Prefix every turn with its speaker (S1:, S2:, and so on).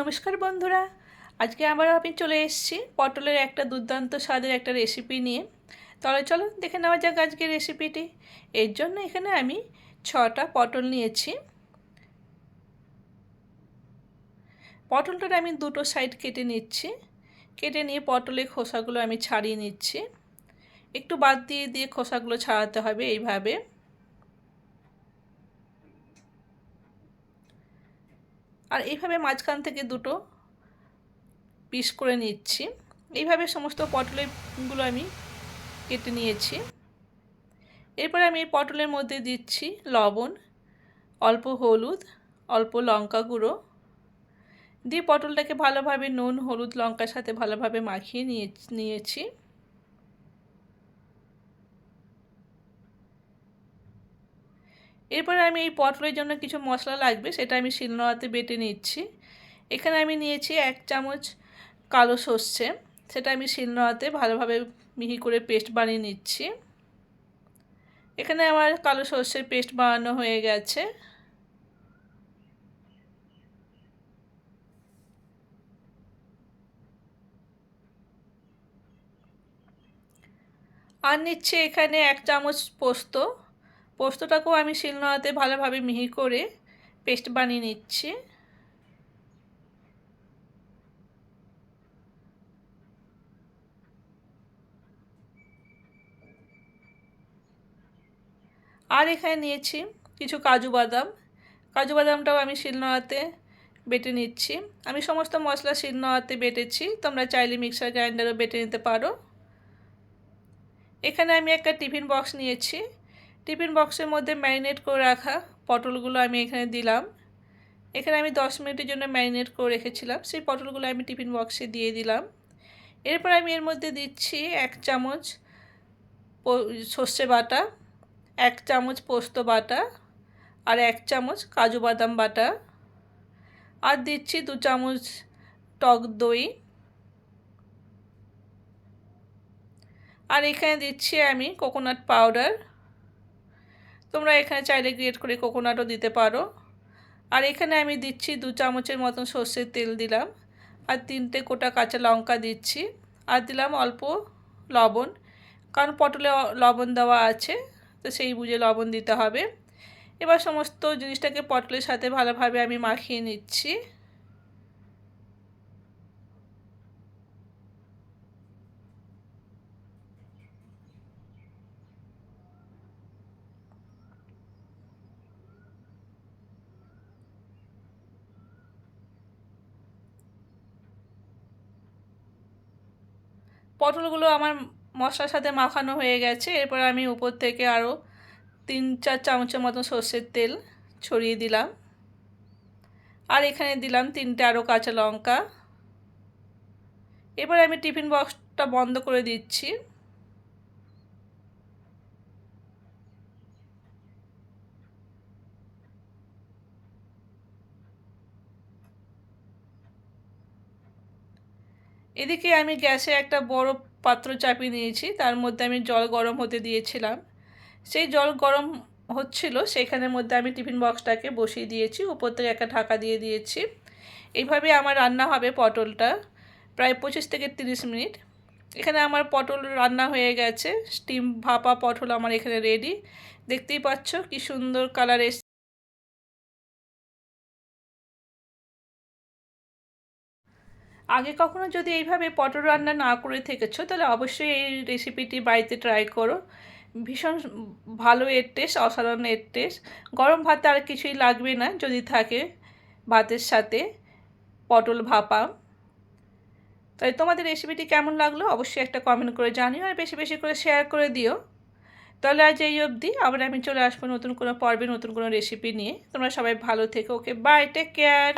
S1: নমস্কার বন্ধুরা। আজকে আবার আমি চলে এসেছি পটলের একটা দুর্দান্ত স্বাদের একটা রেসিপি নিয়ে। তাহলে চলো দেখে নেওয়া যাক আজকে রেসিপিটি এর জন্য এখানে আমি ছটা পটল নিয়েছি। পটলটার আমি দুটো সাইড কেটে নিচ্ছি। কেটে নিয়ে পটলের খোসাগুলো আমি ছাড়িয়ে নিচ্ছি। একটু বাদ দিয়ে দিয়ে খোসাগুলো ছাড়াতে হবে এইভাবে। আর এইভাবে মাঝখান থেকে দুটো পিস করে নিচ্ছি। এইভাবে সমস্ত পটলেরগুলো আমি কেটে নিয়েছি। এরপরে আমি এই পটলের মধ্যে দিচ্ছি লবণ, অল্প হলুদ, অল্প লঙ্কা গুঁড়ো। দিয়ে পটলটাকে ভালোভাবে নুন, হলুদ, লঙ্কার সাথে ভালোভাবে মাখিয়ে নিয়ে নিয়েছি। এরপরে আমি এই পটলের জন্য কিছু মশলা লাগবে, সেটা আমি শিলনোড়াতে বেটে নিচ্ছি। এখানে আমি নিয়েছি এক চামচ কালো সর্ষে, সেটা আমি শিলনোড়াতে ভালোভাবে মিহি করে পেস্ট বানিয়ে নিচ্ছি। এখানে আমার কালো সর্ষের পেস্ট বানানো হয়ে গেছে। আর নিচ্ছে এখানে এক চামচ পোস্ত। পোস্তটাকেও আমি শিলনোড়াতে ভালোভাবে মিহি করে পেস্ট বানিয়ে নিচ্ছি। আর এখানে নিয়েছি কিছু কাজু বাদাম। কাজু বাদামটাও আমি শিলনোড়াতে বেটে নিচ্ছি। আমি সমস্ত মশলা শিলনোড়াতে বেটেছি। তোমরা চাইলে মিক্সার গ্রাইন্ডারও বেটে নিতে পারো। এখানে আমি একটা টিফিন বক্স নিয়েছি। টিফিন বক্সের মধ্যে ম্যারিনেট করে রাখা পটলগুলো আমি এখানে দিলাম। এখানে আমি দশ মিনিটের জন্য ম্যারিনেট করে রেখেছিলাম। সেই পটলগুলো আমি টিফিন বক্সে দিয়ে দিলাম। এরপর আমি এর মধ্যে দিচ্ছি এক চামচ সর্ষে বাটা, এক চামচ পোস্ত বাটা আর এক চামচ কাজু বাদাম বাটা আর দিচ্ছি দু চামচ টক দই। আর এখানে দিচ্ছি আমি কোকোনাট পাউডার তোমরা এখানে চাইলে গ্রেট করে কোকোনাটও দিতে পারো। আর এখানে আমি দিচ্ছি দু চামচের মতন সর্ষের তেল দিলাম। আর তিনটে কোটা কাঁচা লঙ্কা দিচ্ছি। আর দিলাম অল্প লবণ, কারণ পটলে লবণ দেওয়া আছে, তো সেই বুঝে লবণ দিতে হবে। এবার সমস্ত জিনিসটাকে পটলের সাথে ভালোভাবে আমি মাখিয়ে নিচ্ছি। পটলগুলো আমার মশলার সাথে মাখানো হয়ে গেছে। এরপর আমি উপর থেকে আরও তিন চার চামচের মতো সর্ষের তেল ছড়িয়ে দিলাম। আর এখানে দিলাম তিনটে আরও কাঁচা লঙ্কা। এবার আমি টিফিন বক্সটা বন্ধ করে দিচ্ছি। এদিকে আমি গ্যাসে একটা বড় পাত্র চাপিয়ে নিয়েছি, তার মধ্যে আমি জল গরম হতে দিয়েছিলাম। সেই জল গরম হচ্ছিল, সেখানের মধ্যে আমি টিফিন বক্সটাকে বসিয়ে দিয়েছি, উপর থেকে একটা ঢাকা দিয়ে দিয়েছি। এইভাবে আমার রান্না হবে পটলটা, প্রায় পঁচিশ থেকে তিরিশ মিনিট। এখানে আমার পটল রান্না হয়ে গেছে, স্টিম ভাপা পটল আমার এখানে রেডি দেখতেই পাচ্ছ কি সুন্দর কালার এসে আগে কখনো যদি এইভাবে পটল রান্না না করে থেকেছো, তাহলে অবশ্যই এই রেসিপিটি বাড়িতে ট্রাই করো। ভীষণ ভালো এর টেস্ট অসাধারণ এর টেস্ট গরম ভাতে আর কিছুই লাগবে না, যদি থাকে ভাতের সাথে পটল ভাপা। তাই তোমাদের রেসিপিটি কেমন লাগল অবশ্যই একটা কমেন্ট করে জানিও আর বেশি বেশি করে শেয়ার করে দিও। তাহলে আজ এই অবধি, আবার আমি চলে আসব নতুন কোনো পর্বে নতুন কোনো রেসিপি নিয়ে। তোমরা সবাই ভালো থেকো ওকে বাই টেক কেয়ার